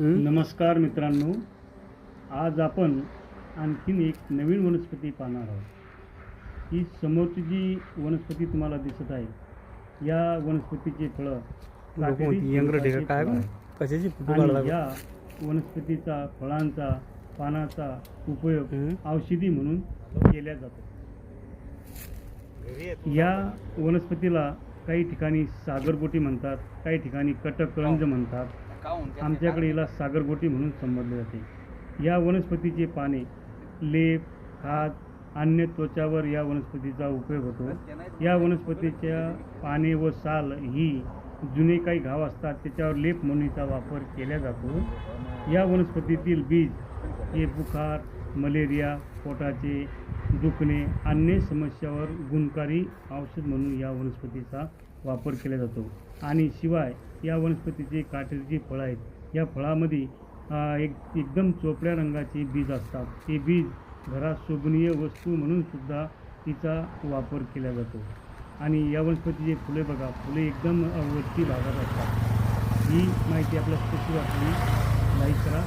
हं? नमस्कार मित्रांनो. आज आपण आणखीन एक नवीन वनस्पती पाहणार आहोत. ही समोरची जी वनस्पती तुम्हाला दिसत आहे या वनस्पतीचे फळं काय. कशाची या वनस्पतीचा फळांचा पानाचा उपयोग हं? औषधी म्हणून केला जातो. या वनस्पतीला काही ठिकाणी सागरगोटी म्हणतात काही ठिकाणी कटकरंज म्हणतात. आमच्याकडे याला सागरगोटी म्हणून संबोधले जाते. या वनस्पतीचे पाने लेप खाद अन्य त्वचावर या वनस्पतीचा उपयोग होतो. या वनस्पतीच्या पाने व साल ही जुने काही घाव असतात त्याच्यावर लेप म्हणूनचा वापर केला जातो. या वनस्पतीतील बीज हे बुखार मलेरिया पोटाचे दुखणे अन्य समस्यावर गुणकारी औषध म्हणून या वनस्पतीचा वापर केला जातो. आणि शिवाय या वनस्पतीचे काटेरीची फळं आहेत या फळामध्ये एक एकदम चोपड्या रंगाचे बीज असतात. ते बीज घरात शोभनीय वस्तू म्हणून सुद्धा तिचा वापर केला जातो. आणि या वनस्पतीचे फुले बघा फुले एकदम अ, वरती भागात असतात. ही माहिती आपल्याला स्पष्ट वाटली लाईक करा.